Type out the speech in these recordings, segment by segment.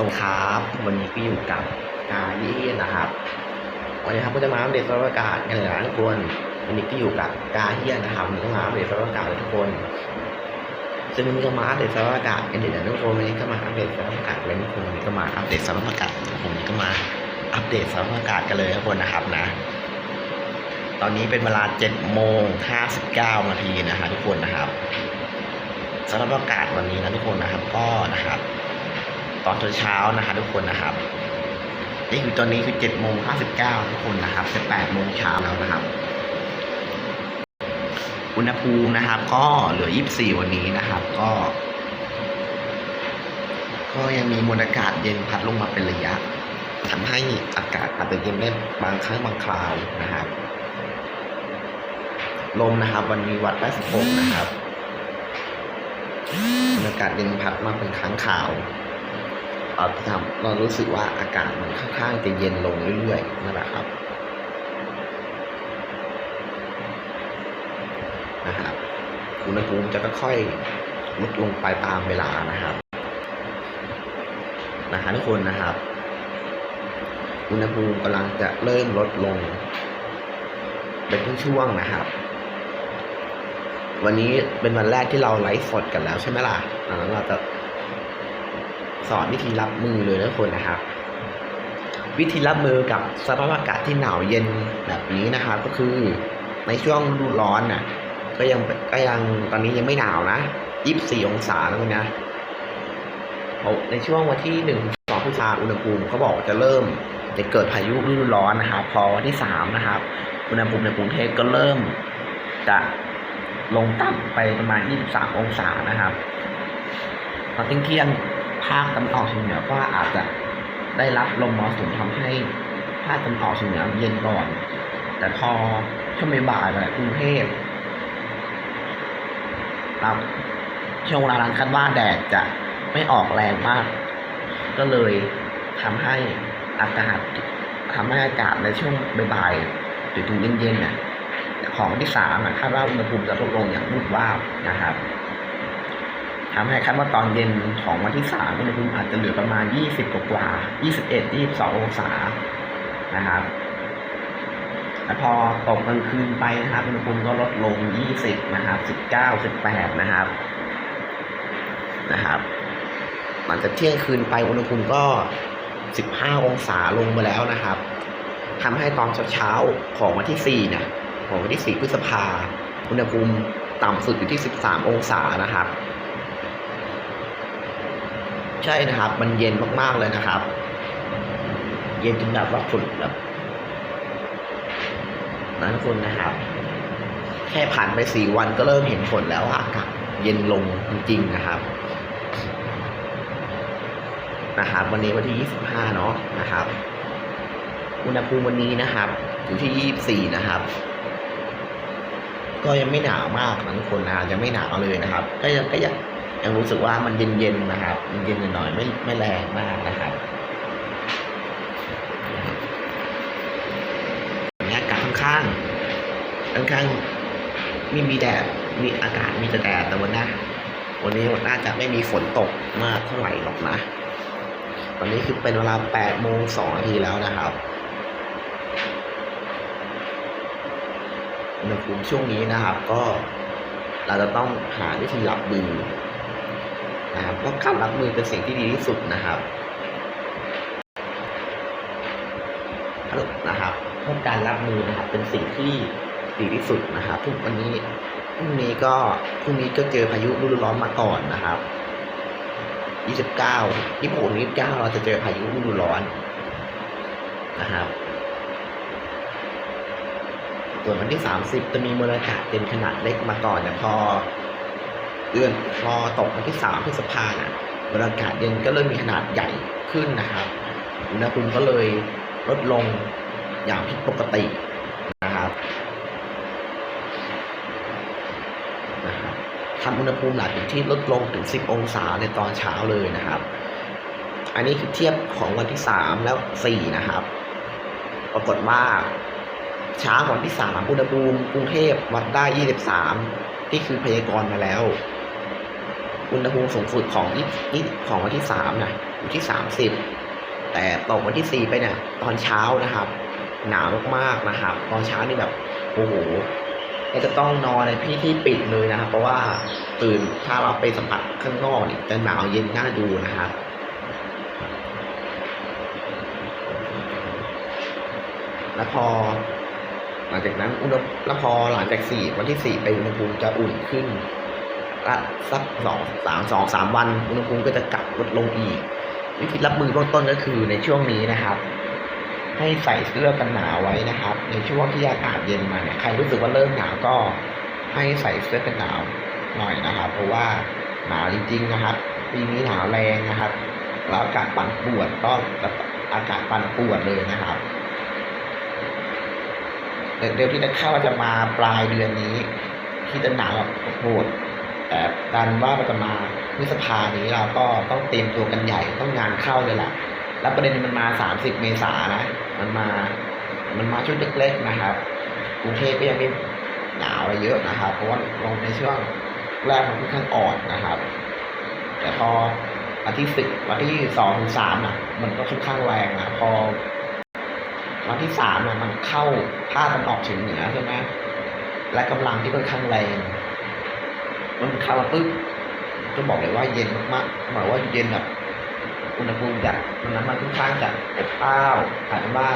วัสดีครับ วันนี้ก็อยู่กับกายี่นะครับ วันนี้ครับก็จะมาอัปเดตสภาพอากาศกันเลยนะทุกคน วันนี้ก็อยู่กับกาเฮียนะครับวันนี้ก็มาอัปเดตสภาพอากาศเลยทุกคน ซึ่งวันนี้ก็มาอัปเดตสภาพอากาศกันเดี๋ยวนะทุกคนวันนี้ก็มาอัปเดตสภาพอากาศเลยทุกคนวันนี้ก็มาอัปเดตสภาพอากาศผมนี้ก็มาอัปเดตสภาพอากาศกันเลยทุกคนนะครับนะ ตอนนี้เป็นเวลา7โมง59นาทีนะครับทุกคนนะครับสภาพอากาศวันนี้นะทุกคนนะครับก็นะครับ ตอนเช้านะครับทุกคนนะครับนี่คือตอนนี้คือ7โมง59ทุกคนนะครับจะ8โมงเช้าแล้วนะครับ อุณหภูมินะครับ ก็เหลือ24วันนี้นะครับ ก็ ก็ยังมีมวลอากาศเย็นพัดลงมาเป็นระยะทำให้อากาศอาจจะเย็นได้บางครั้งบางคราวนะครับ ลมนะครับ วันนี้วัดได้16นะครับอากาศเย็นพัดมาเป็นครั้งข่าว เราทำเรารู้สึกว่าอากาศมันค่อนข้างจะเย็นลงเรื่อยๆนั่นแหละครับนะครับอุณหภูมิจะค่อยๆลดลงไปตามเวลานะครับนะคะทุกคนนะครับ อุณหภูมิกำลังจะเริ่มลดลง เป็นช่วงๆนะครับ วันนี้เป็นวันแรกที่เราไลฟ์สดกันแล้วใช่ไหมล่ะอ่าเราจะ สอนวิธีรับมือเลยนะทุกคนนะครับ วิธีรับมือกับสภาพอากาศที่หนาวเย็นแบบนี้นะครับ ก็คือในช่วงฤดูร้อนน่ะ ก็ยังก็ยังตอนนี้ยังไม่หนาวนะ24องศาแล้วนะเพราะในช่วงวันที่หนึ่งสองพฤษภาอุณหภูมิเขาบอกจะเริ่มจะเกิดพายุฤดูร้อนนะครับ พอวันที่สามนะครับอุณหภูมิในกรุงเทพก็เริ่มจะลงต่ำไปประมาณ 23 องศานะครับ ตอนเที่ยงาคตะวันออกเฉียงเหนือก็อาจจะได้รับลมมรสุมทำให้ภาคตะวันออกเฉียงเหนือเย็นก่อน แต่พอช่วงบ่ายๆแบบกรุงเทพครับช่วงเวลานั้นคาดว่าแดดจะไม่ออกแรงมาก ก็เลยทำให้อากาศทำให้อากาศในช่วงบ่ายๆถึงเย็นๆเนี่ยของที่สามอะคาดว่าอุณหภูมิจะลดลงอย่างรุดว่าบนะครับ ทำให้คาดว่าตอนเย็นของวันที่สามอุณหภูมิอาจจะเหลือประมาณยี่สิบกว่ายี่สิบเอ็ดยี่สิบสององศานะครับแต่พอตกกลางคืนไปนะครับอุณหภูมิก็ลดลงยี่สิบนะครับสิบเก้าสิบแปดนะครับนะครับ หลังจากเที่ยงคืนไปอุณหภูมิก็15องศาลงมาแล้วนะครับทำให้ตอนเช้าๆของวันที่4เนี่ยของวันที่4พฤษภาอุณหภูมิต่ำสุดอยู่ที่ 13 องศานะครับ ใช่นะครับ มันเย็นมากๆเลยนะครับ เย็นจนแบบว่าฝุ่นแบบนั้นคุณนะครับ แค่ผ่านไป4วันก็เริ่มเห็นผลแล้วอะอากาศเย็นลงจริงๆนะครับนะครับวันนี้วันที่ 25 เนาะนะครับ อุณหภูมิวันนี้นะครับ อยู่ที่ 24 นะครับ ก็ยังไม่หนาวมากนะทุกคนนะยังไม่หนาวเลยนะครับ ก็ยังก็ยัง ยังรู้สึกว่ามันเย็นๆนะครับมันเย็นหน่อยๆไม่ไม่แรงมากนะครับวันนี้อากาศค่อนข้างค่อนข้างไม่มีแดดมีอากาศมีแต่แดดแต่วันนี้วันนี้น่าจะไม่มีฝนตกมากเท่าไหร่หรอกนะ ตอนนี้คือเป็นเวลา8โมง2นาทีแล้วนะครับอุณหภูมิช่วงนี้นะครับก็เราจะต้องหาวิธีรับมือน พราะการรับมือเป็นสิ่งที่ดีที่สุดนะครับนะครับเพราะการรับมือนะครับเป็นสิ่งที่ดีที่สุดนะครับทุกวันนี้พรุ่งนี้ก็พรุ่งนี้ก็เจอพายุฤดูร้อนมาก่อนนะครับยี่สิบเก้ายี่สิบหกยี่สิบเก้าเราจะเจอพายุฤดูร้อนนะครับส่วนวันที่สามสิบจะมีมวลอากาศเย็นขนาดเล็กมาก่อนแต่พอ เดือนพอตกวันที่สามพฤษภาเนี่ยมวลอากาศเย็นก็เริ่มมีขนาดใหญ่ขึ้นนะครับอุณหภูมิก็เลยลดลงอย่างผิดปกตินะครับนะครับทำอุณหภูมิหลักอยู่ที่ลดลงถึง 10 องศาในตอนเช้าเลยนะครับ อันนี้คือเทียบของวันที่ 3 แล้ว 4 นะครับ ปรากฏว่าเช้าวันที่ 3 อุณหภูมิกรุงเทพวัดได้ 23 ที่คือพยากรณ์มาแล้ว อุณหภูมิสูงสุดของที่ของวันที่สามนะอยู่ที่สามสิบแต่ตกวันที่สี่ไปเนี่ยตอนเช้านะครับ หนาวมากๆนะครับ ตอนเช้านี่แบบโอ้โหจะต้องนอนในที่ที่ปิดเลยนะครับ เพราะว่าตื่นถ้าเราไปสัมผัสข้างนอกนี่จะหนาวเย็นน่าดูนะครับแล้วพอหลังจากนั้นอุณหแล้วพอหลังจากสี่วันที่สี่ไปอุณหภูมิจะอุ่นขึ้น ละสักสองสามสองสามวันอุณหภูมิก็จะกลับลดลงอีก วิธีรับมือเบื้องต้นก็คือในช่วงนี้นะครับ ให้ใส่เสื้อกันหนาวไว้นะครับ ในช่วงที่อากาศเย็นมาเนี่ยใครรู้สึกว่าเริ่มหนาวก็ให้ใส่เสื้อกันหนาวหน่อยนะครับ เพราะว่าหนาวจริง ๆ นะครับปีนี้หนาวแรงนะครับแล้วอากาศปั่นป่วนก็อากาศปั่นป่วนเลยนะครับเร็วที่จะคาดว่าจะมาปลายเดือนนี้ ที่จะหนาวแบบโหด แต่การว่ามันจะมาพฤษภานี้เราก็ต้องเตรียมตัวกันใหญ่ต้องงานเข้าเลยล่ะ แล้วประเด็นมันมา 30 เมษานะ มันมา มันมาชุดเล็กๆนะครับ กรุงเทพก็ยังไม่หนาวอะไรเยอะนะครับ เพราะว่าลงในช่วงแรกมันค่อนข้างอ่อนนะครับ แต่พอวันที่สิบวันที่สองถึงสามอะ มันก็ค่อนข้างแรงนะพอวันที่สามเนี่ยมันเข้าภาคตะวันออกเฉียงเหนือใช่ไหมและกำลังที่ค่อนข้างแรง มันเข้ามาปุ๊บก็บอกเลยว่าเย็นมากๆบอกว่าเย็นแบบอุณหภูมิจากมันนั้นมันค่อนข้างจะอบอ้าวถามว่า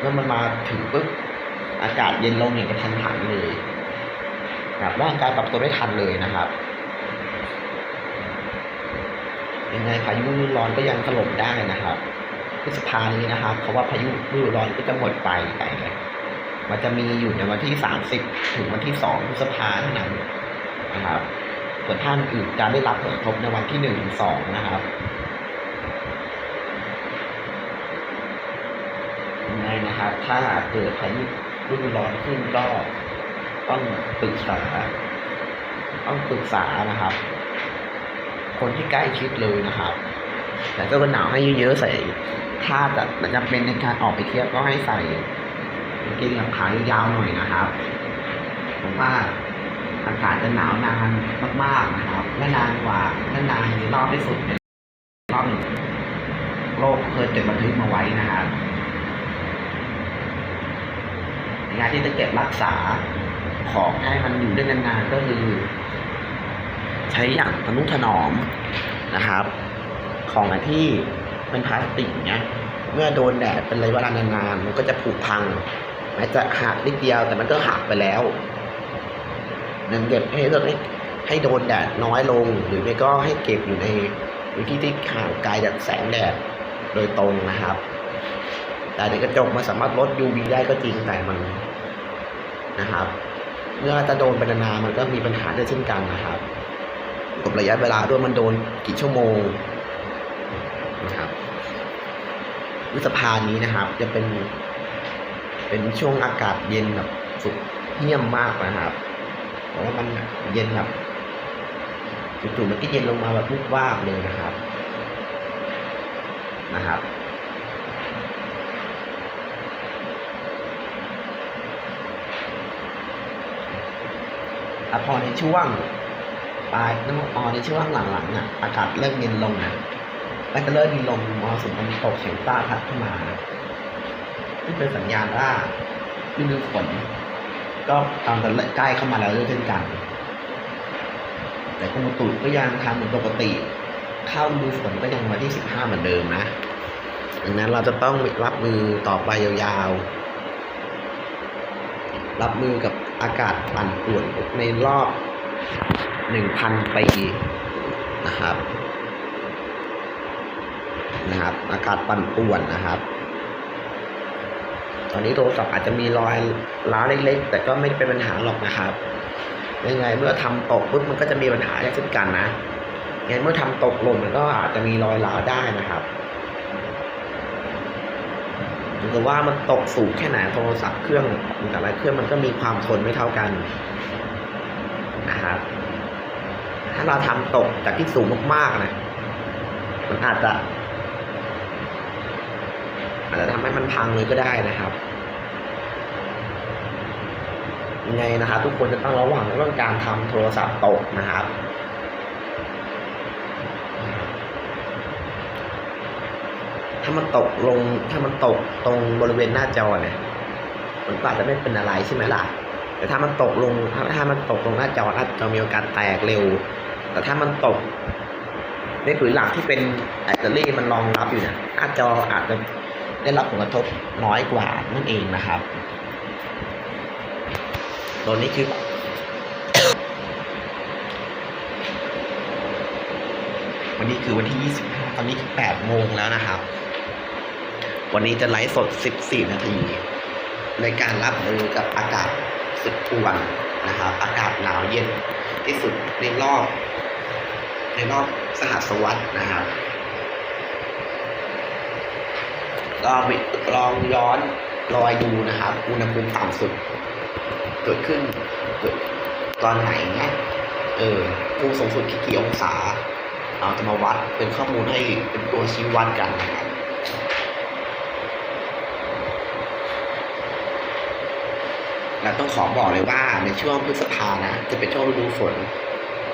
เมื่อมันมาถึงปุ๊บอากาศเย็นลงอย่างกระทันหันเลยนะครับร่างกายปรับตัวได้ทันเลยนะครับยังไงพายุฤดูร้อนก็ยังถล่มได้นะครับพฤษภานี้นะครับเพราะว่าพายุฤดูร้อนก็จะหมดไปแต่มันจะมีอยู่ในวันที่สามสิบถึงวันที่สองพฤษภาเท่านั้น นะครับ ส่วนท่านอื่นจะได้รับผลกระทบในวันที่หนึ่งถึงสองนะครับยังไงนะครับ ถ้าเกิดพายุฤดูร้อนขึ้นก็ต้องปรึกษา ต้องปรึกษานะครับ คนที่ใกล้ชิดเลยนะครับ แต่เจ้าก็หนาวให้เยอะๆใส่ ถ้าจะจำเป็นในการออกไปเที่ยวก็ให้ใส่กางเกงลำขายาวหน่อยนะครับ ผมว่า อากาศจะหนาวนานมากๆนะครับและนานกว่าและนานในรอบที่สุดในรอบหนึ่งโลกเคยเก็บบันทึกมาไว้นะครับในการที่จะเก็บรักษาของให้มันอยู่ได้นานๆก็คือ ใช้อย่างทนุถนอมนะครับ ของอันที่เป็นพลาสติกเนี้ยเมื่อโดนแดดเป็นระยะเวลานานๆมันก็จะผุพังแม้จะหักนิดเดียวแต่มันก็หักไปแล้ว นั่นเก็บให้ให้ให้โดนแดดน้อยลง หรือไม่ก็ให้เก็บอยู่ในวิธีที่ห่างไกลจากแสงแดดโดยตรงนะครับ แต่ในกระจกมันสามารถลด UV ได้ก็จริงแต่มันนะครับ เมื่อจะโดนเป็นนานมันก็มีปัญหาด้วยเช่นกันนะครับกับระยะเวลาด้วยมันโดนกี่ชั่วโมงนะครับพฤษภานี้นะครับ จะเป็น เป็นช่วงอากาศเย็นแบบสุดเหี้ยมมากนะครับ เพราะว่ามันเย็นแบบจู่ๆมันก็เย็นลงมาแบบวุบวาบเลยนะครับ นะครับอพอในช่วงปลายน้ำออในช่วงหลังๆน่ะอากาศเริ่มเย็นลงนะก็จะเริ่มมีลมมรสุมตะวันตกเฉียงใต้พัดขึ้นมาที่เป็นสัญญาณว่าฤดูฝน ก็กำลังจะใกล้เข้ามาแล้วด้วยเช่นกัน แต่กรมตุก็ยังทำเหมือนปกติ เข้าดูฝนก็ยังวันที่สิบห้าเหมือนเดิมนะดังนั้นเราจะต้องรับมือต่อไปยาวๆ รับมือกับอากาศปั่นป่วนในรอบหนึ่งพันปีนะครับนะครับ อากาศปั่นป่วนนะครับ ตอนนี้โทรศัพท์อาจจะมีรอยร้าวเล็กๆ แต่ก็ไม่ได้เป็นปัญหาหรอกนะครับ ยังไงเมื่อทำตกปุ๊บมันก็จะมีปัญหาเช่นกันนะยังไงเมื่อทำตกหล่นมันก็อาจจะมีรอยร้าวได้นะครับถึงกับว่ามันตกสูงแค่ไหนโทรศัพท์เครื่องแต่ละเครื่องมันก็มีความทนไม่เท่ากันนะครับถ้าเราทำตกจากที่สูงมากๆนะ มันอาจจะ อาจจะทำให้มันพังเลยก็ได้นะครับยังไงนะครับ ทุกคนจะต้องระวังเรื่องการทำโทรศัพท์ตกนะครับถ้ามันตกลงถ้ามันตกตรงบริเวณหน้าจอเนี่ยมันก็อาจจะไม่เป็นอะไรใช่ไหมล่ะ แต่ถ้ามันตกลงถ้ามันตกลงหน้าจอหน้าจอมีโอกาสแตกเร็ว แต่ถ้ามันตกในผืนหลังที่เป็นแบตเตอรี่มันรองรับอยู่เนี่ยหน้าจออาจจะ ได้รับผลกระทบน้อยกว่านั่นเองนะครับตัวนี้คือวันนี้คือวันที่ 25 ตอนนี้คือ8โมงแล้วนะครับ วันนี้จะไลฟ์สด 14 นาที ในการรับมือกับอากาศสุดทวนนะครับ อากาศหนาวเย็นที่สุดในรอบ ในรอบสหัสวรรษนะครับ ก็ลองย้อนรอยดูนะครับ อุณหภูมิต่ำสุด เกิดขึ้นเกิดตอนไหนเนะเออภูมิสูงสุดที่กี่องศาเราจะมาวัดเป็นข้อมูลให้เป็นตัวชี้วัดกันนะครับและต้องขอบอกเลยว่าในช่วงพฤษภานะ จะเป็นช่วงฤดูฝน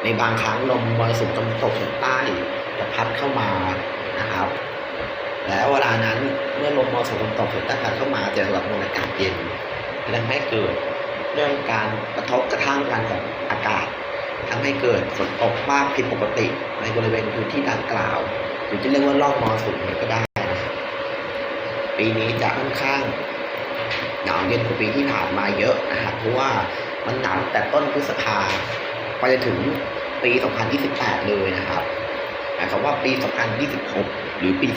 ในบางครั้งลมมรสุมตะวันตกเฉียงใต้จะพัดเข้ามานะครับ แล้วเวลานั้นเมื่อลมมรสุมตะวันตกเฉียงใต้พัดเข้ามาจะรับมวลอากาศเย็นทำให้เกิดเรื่องการกระทบกระทั่งกันของอากาศทำให้เกิดฝนตกมากผิดปกติในบริเวณพื้นที่ดังกล่าว หรือจะเรียกว่าร่องมรสุมก็ได้นะครับปีนี้จะค่อนข้างหนาวเย็นกว่าปีที่ผ่านมาเยอะนะครับเพราะว่ามันหนาวแต่ต้นพฤษภาไปจนถึงปี 2028 เลยนะครับหมายความว่าปี 2026 หรือปี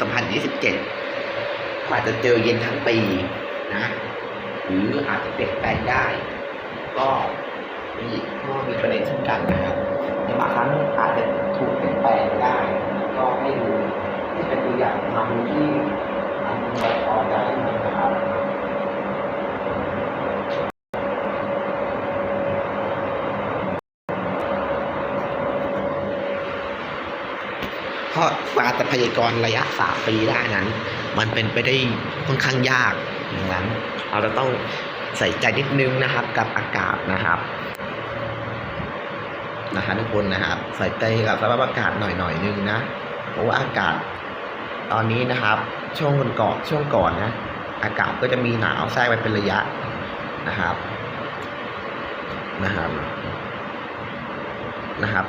2027อาจจะเจอเย็นทั้งปีนะ หรืออาจจะเปลี่ยนแปลงได้ ก็มีก็มีประเด็นเช่นกันนะครับในบางครั้งอาจจะถูกเปลี่ยนแปลงได้ ก็ให้ดูที่เป็นตัวอย่างทำที่ทำไว้พอได้นะครับ เพราะกว่าจะพยากรณ์ระยะสามปีได้นั้น มันเป็นไปได้ค่อนข้างยากดังนั้น เราจะต้องใส่ใจนิดนึงนะครับกับอากาศนะครับนะครับทุกคนนะครับใส่ใจกับสภาพอากาศหน่อยหน่อยนึงนะเพราะว่าอากาศตอนนี้นะครับ ช่วงก่อนช่วงก่อนนะ อากาศก็จะมีหนาวแทรกไปเป็นระยะนะครับนะครับนะครับ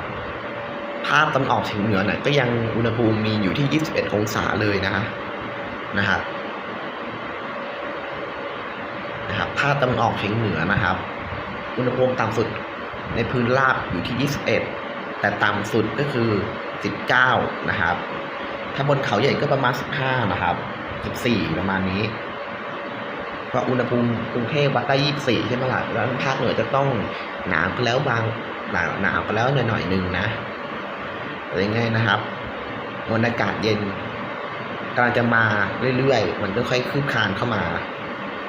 ภาคตะวันออกเฉียงเหนือเนี่ยก็ยังอุณหภูมิมีอยู่ที่ 21 องศาเลยนะนะครับนะครับภาคตะวันออกเฉียงเหนือนะครับ อุณหภูมิต่ำสุดในพื้นราบอยู่ที่ 21 แต่ต่ำสุดก็คือ 19 นะครับ ถ้าบนเขาใหญ่ก็ประมาณ 15 นะครับ 14 ประมาณนี้ก็อุณหภูมิกรุงเทพวัดได้24ใช่ไหมล่ะแล้วภาคเหนือจะต้องหนาวก็แล้วบางหนาวหนาวก็แล้วหน่อยๆหนึ่งนะ อะไรง่ายๆนะครับมวลอากาศเย็นกำลังจะมาเรื่อยๆ มันก็ค่อยคืบคลานเข้ามา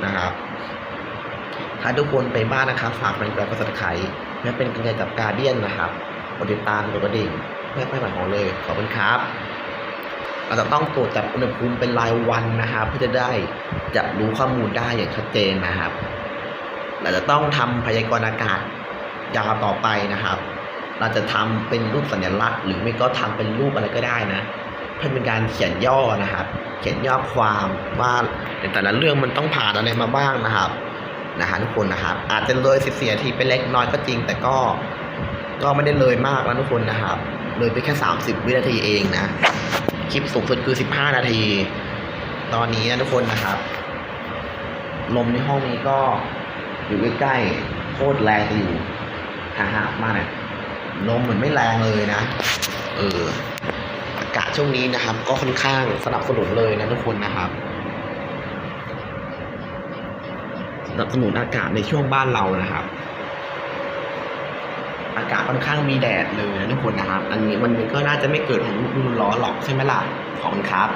นะครับ ถ้าทุกคนไปบ้านนะครับ ฝากเป็นกระดิ่งกดไครเพื่เป็นกำลังใจกับการเดียนนะครับกดติดตามกดกระดิ่งเพื่อไม่หมายของเลย ขอบคุณครับเราจะต้องตรวจจับอุณหภูมิเป็นรายวันนะครับเพื่อจะได้จะรู้ข้อมูลได้อย่างชัดเจนนะครับ เราจะต้องทำพยากรณ์อากาศยาวต่อไปนะครับ เราจะทำเป็นรูปสัญลักษณ์ หรือไม่ก็ทำเป็นรูปอะไรก็ได้นะเพื่อเป็นการเขียนย่อนะครับ เขียนย่อความว่าในแต่ละเรื่องมันต้องผ่านอะไรมาบ้างนะครับนะฮะทุกคนนะครับ อาจจะเลยสิบสี่นาทีไปเล็กน้อยก็จริง แต่ก็ก็ไม่ได้เลยมากนะทุกคนนะครับ เลยไปแค่สามสิบวินาทีเองนะ คลิปสูงสุดคือสิบห้านาที ตอนนี้นะทุกคนนะครับ ลมในห้องนี้ก็อยู่ใกล้ๆโคตรแรงอยู่ห่างๆมากเนี่ย ลมเหมือนไม่แรงเลยนะ เอออากาศช่วงนี้นะครับ ก็ค่อนข้างสนับสนุนเลยนะทุกคนนะครับสนับสนุนอากาศในช่วงบ้านเรานะครับ อากาศค่อนข้างมีแดดเลยนะทุกคนนะครับ อันนี้มันก็น่าจะไม่เกิดของฤดูร้อนหรอกใช่ไหมล่ะขอบคุณครับ